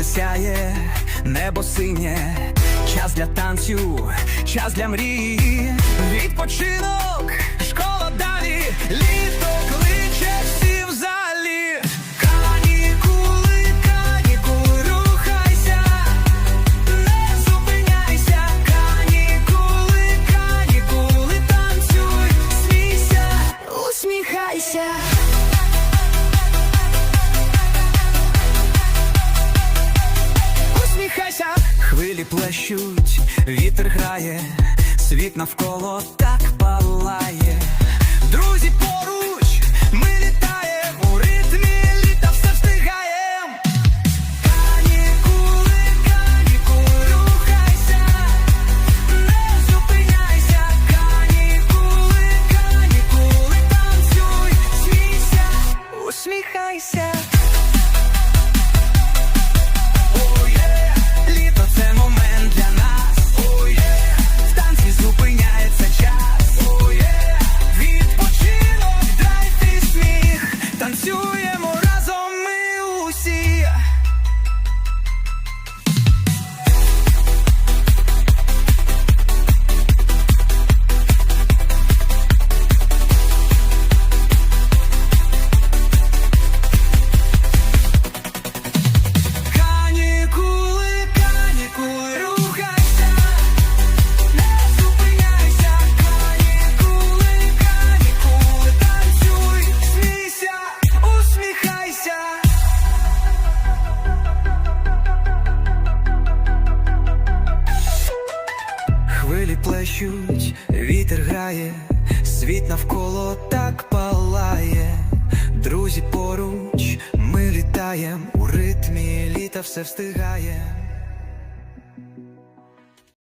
сонце сяє, небо синє, час для танцю, час для мрії, відпочинок, школа далі, хвилі плещуть, вітер грає, світ навколо так палає. Хвилі вітер грає, світ навколо так палає. Друзі поруч, ми літаєм, у ритмі літа все встигає.